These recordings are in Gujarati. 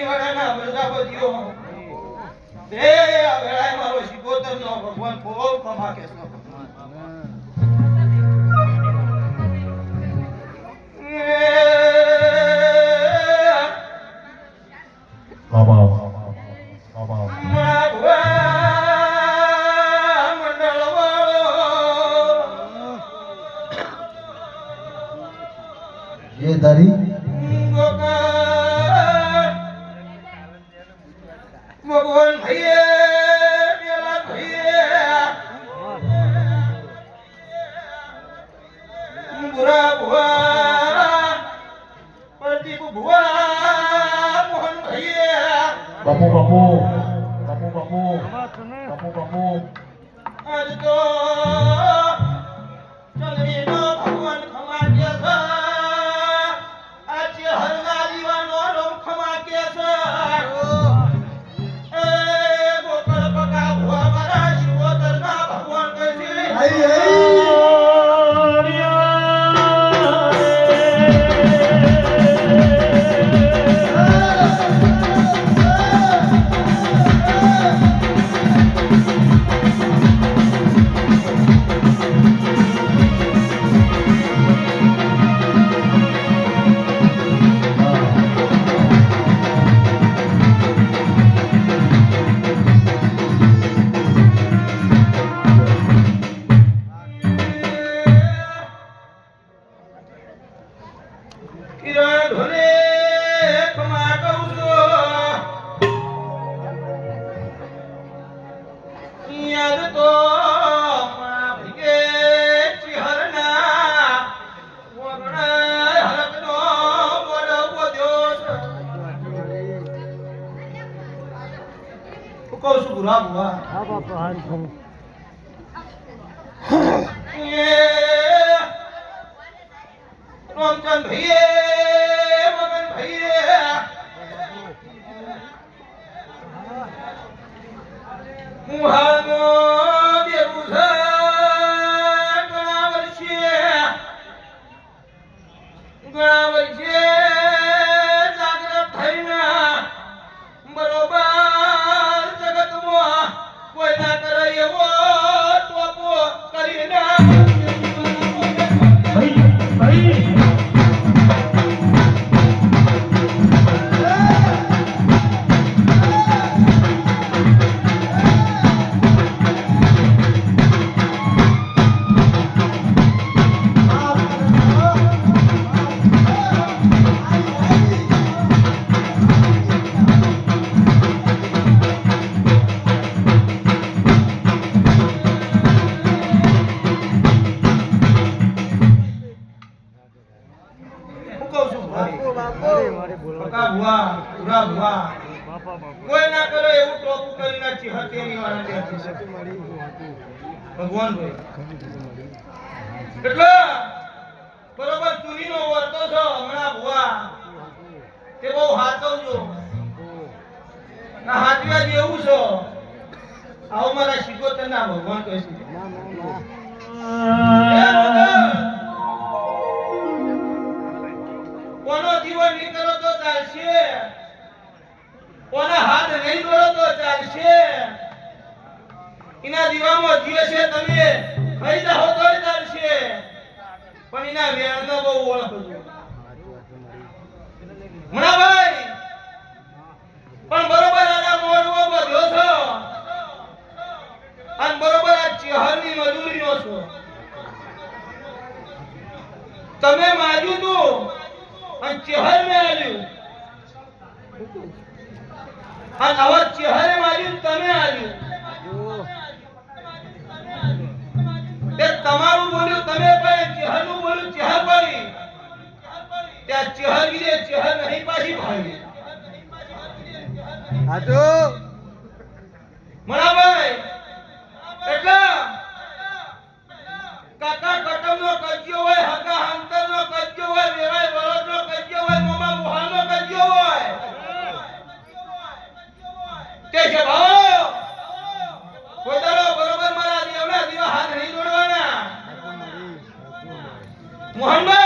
તેડીવાળાના પ્રજાપતિઓ. એ મારો શિકોતરનો ભગવાન બહુ કમા કેસનો ભુવા પ્રદીપ ભુવા મોહન ભાઈએ બાપુ બાપુ બાપુ બાપુ બાપુ બાપુ એ ભુવા ભૂરા ભુવા કોઈ ના કરે એવું ટોપું કરી નાખી હત્યાની વાળા દે ભગવાન ભાઈ. એટલે બરોબર ચૂરીનો વર્તો છો હમણાં ભુવા. તે બહુ હાચવજો. ના હાચવ્યા જેવું છો. આવો મારા શિકોતરના ભગવાન કહે છે. ચાલશે. કોના હાથ નહીં દોડો તો ચાલશે. એના દીવામાં જીવે છે તમે ખાઈ જાઓ તો ચાલશે. પણ એના વેણનો બહુ પણ બરોબર આના બરોબર આ ચહેરની મજૂરીનો છો. તમે માર્યું તું. અને ચહેર મેં આવ્યું અને હવે ચહેરે માર્યું તમે આવ્યું તે તમારું બોલ્યું તમે પણ ચહેરનું બોલ્યું ચહેર પડી. ત્યાં ચહેર ગીરે ચહેર નહીં પાછી ભાગી. મણાભાઈ એટલે કાકા કટમનો કજ્યો હોય હકા હંતર નો કજ્યો હોય વેવાય કે ભાવ? કોઈ દાડો બરોબર મારા દીવા હાથ નહીં જોડવાના. મોહનભાઈ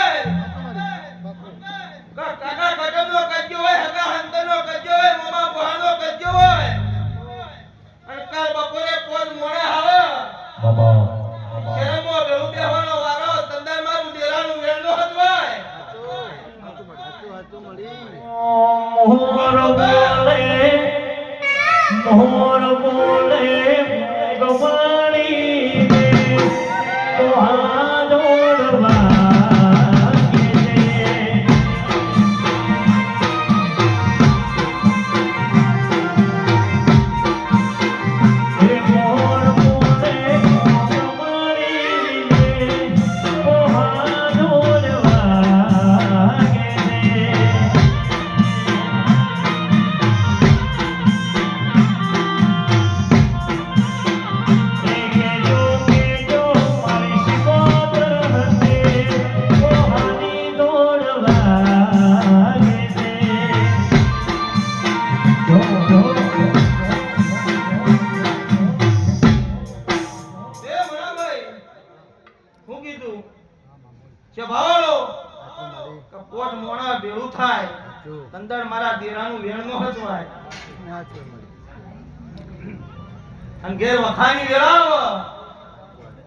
અને ઘેર વખાણી વેરાવ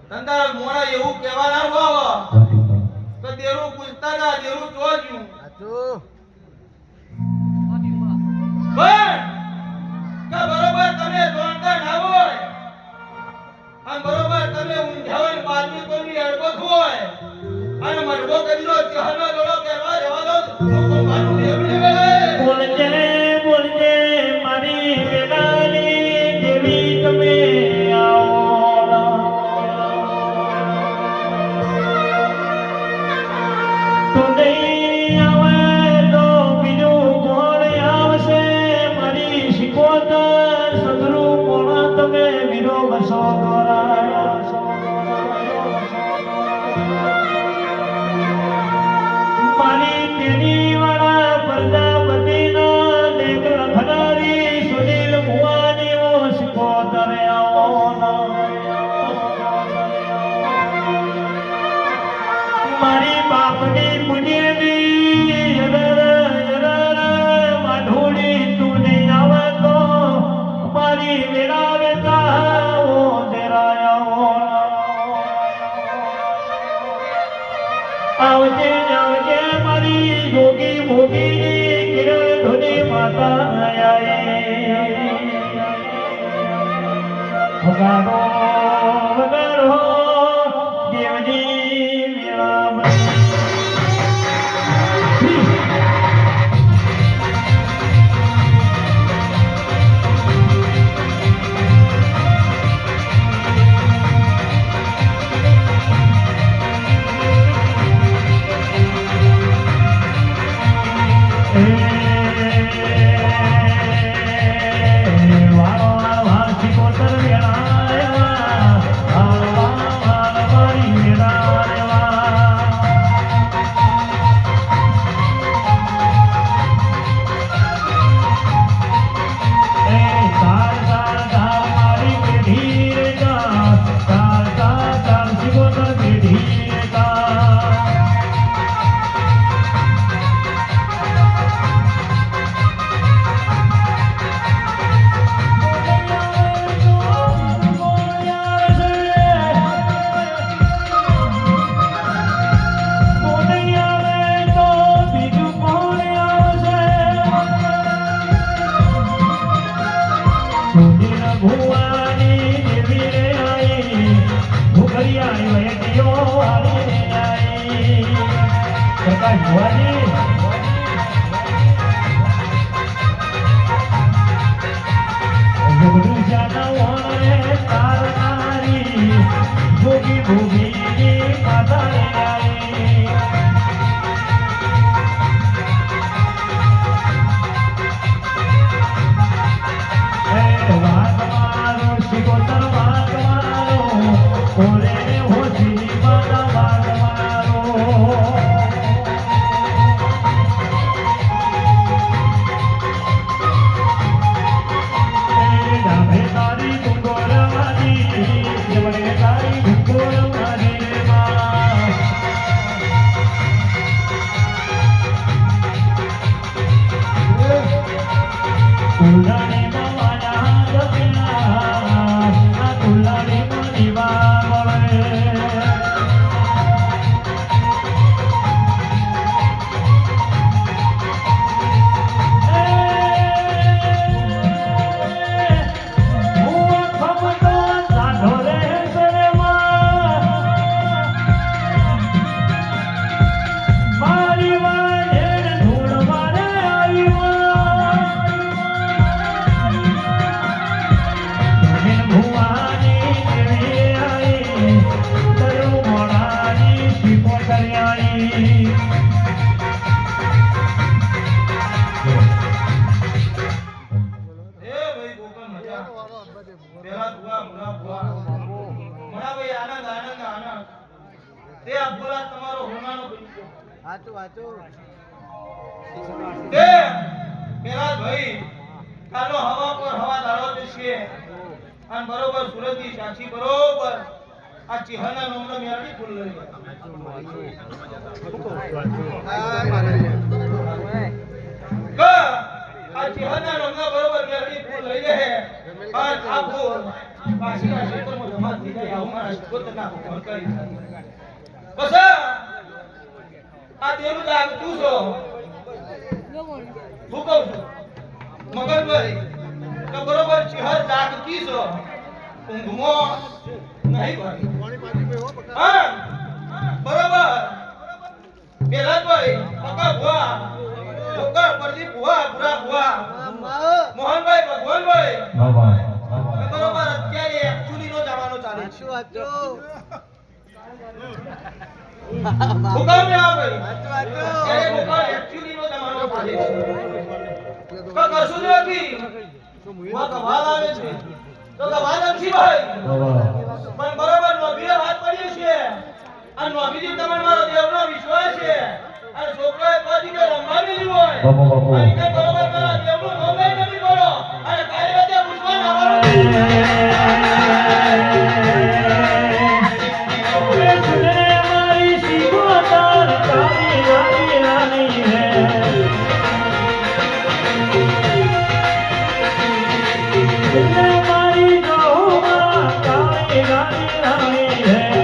તંદાર મોણા એવું કહેવા ના વાવ તો દેરું પૂછતા ના દેરું જોજું બરોબર તમે હોય. બરોબર તમે ઊંઘાવન બાજુ કોની અડબત હોય. અને મરબો કરીનો ચહનો જોડો કહેવા বাবা તે અબ્દુલ્લા તમારો હોનાનો હાચું હાચું તે પેલા ભાઈ કાલો હવા પર હવા દાડો છે. અને બરોબર સુરતની બરોબર. આ ચિહના નોમનો મેરડી ખુલ્લો આ ચિહના નોમનો બરોબર મેરડી ફૂલ લઈ લે. પણ આ ફૂલ પાછી ના ક્ષેત્રમાં જમા થઈ જાય. આવું મારા શોધ ના કરી આ દેવું લાગ તું છો. હું કહું છું મગનભાઈ તો બરોબર ચિહર જાગતી છો? ઊંઘમાં નહીં ભાઈ હા બરોબર. પેલા ભાઈ પકા ભુવા લોકર પરથી ભુવા ભુરા ભુવા. મોહનભાઈ ભગવાનભાઈ. બરોબર અત્યારે એકચુલી નો જમાનો ચાલે છે. હુકમ ને નો આવે છે તો કમાલ નથી બરોબર નોબીએ વાત પડી છે આ નોબીજી તમને મારો દેવનો વિશ્વાસ છે અને છોકરોએ પછી કે રમાવી હોય. અને रानी हमें है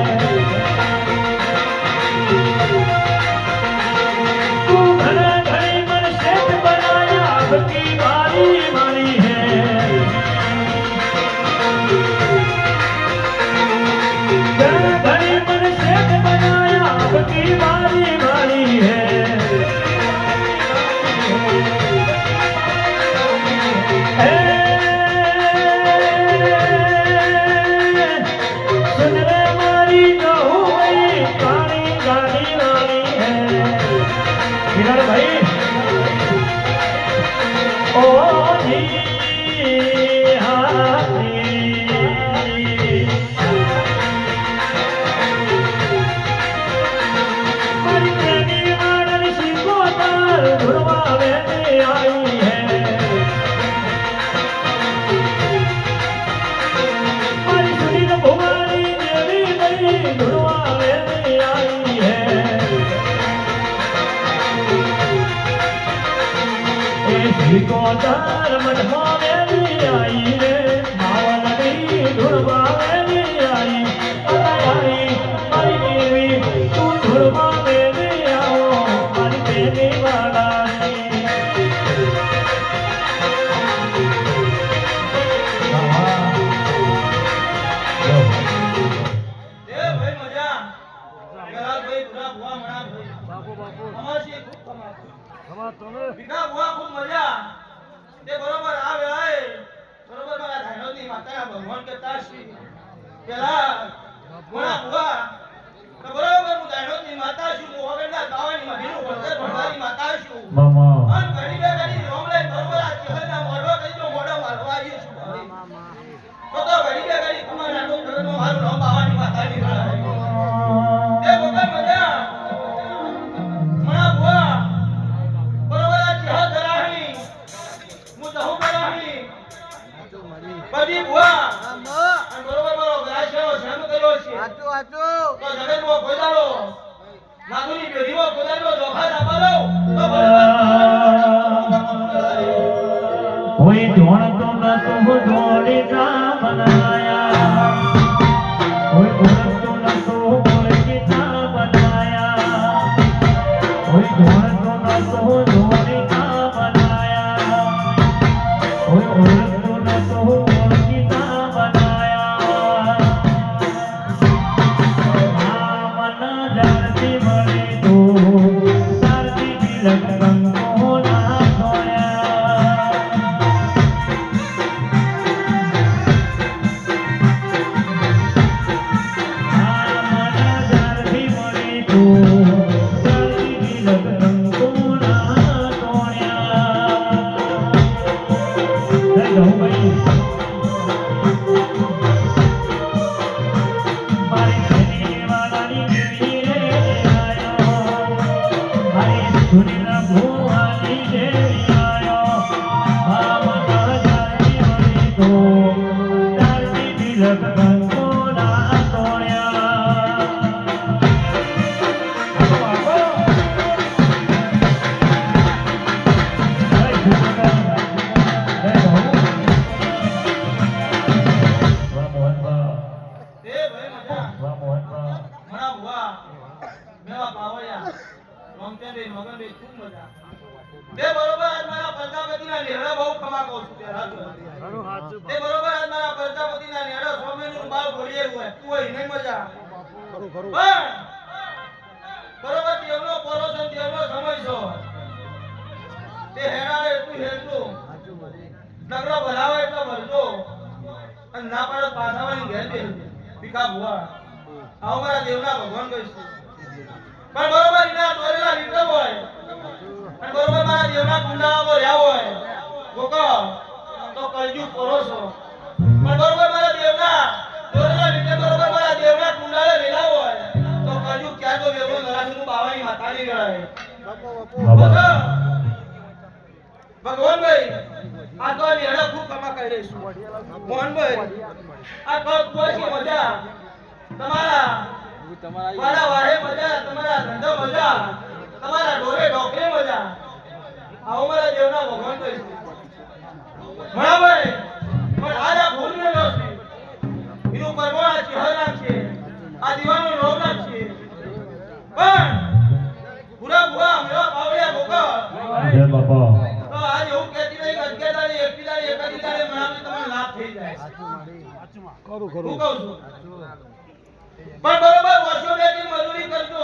Gracias. ખૂબ મજા? તે બરોબર આજ મારા પ્રજાપતિના નેહડા બહુ ખમા કહું છું તે બરોબર આજ મારા પ્રજાપતિના નેહડા સ્વામીનું બાળ ભરીએ હોય તું હોય નહીં મજા પણ બરોબર દેવનો પોરો છે દેવનો સમય છો તે હેરાડે એટલું હેરતું નગરો ભરાવે એટલો ભરજો અને ના પાડે પાછાવાની ઘેર દે ભીખા ભુવા. આવો મારા દેવના ભગવાન કહીશું. પણ બરોબર ના દોરેલા લીધો હોય. અને બરોબર મારા દેવના કુંડાળામાં રહ્યા હોય. ગોકો તો કળજુ પોરો છો. પણ બરોબર મારા દેવના દોરેલા વિક્રમ બરોબર મારા દેવના કુંડાળે રેલા હોય. તો કળજુ ક્યાં તો વેવો નરાસીનું બાવાની ગણાય. ભગવાન ભગવાનભાઈ આ તો નેહડા ખૂબ કમા કરી રહીશું મોહનભાઈ આ તો મજા. તમારા તમારા વાહે મજા તમારા ધંધો મજા તમારા ઢોરે ઢોકરે મજા. આવો મારા દેવના ભગવાન કહીશું બરાબર પણ આજ આ ભૂલ ને એનું આ આ દીવાનો રોગ નાખશે પણ પૂરા પૂરા મેવા પાવડિયા ભોગા જય બાપા. તો આજ એવું કહેતી નહીં કે અગિયાર દાડે, એકથી દાડે, એકાદી દાડે મનાવતી તમને લાભ થઈ જાય. હું કહું છું. પણ બરોબર વર્ષો બેઠી મજૂરી કરતો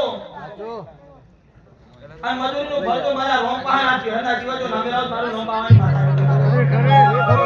અને મજૂરીનું ફળ તો મારા રોમ પાસે આ હતા જીવા જો નામે લાવ તારું રોમ પાવાની માતા.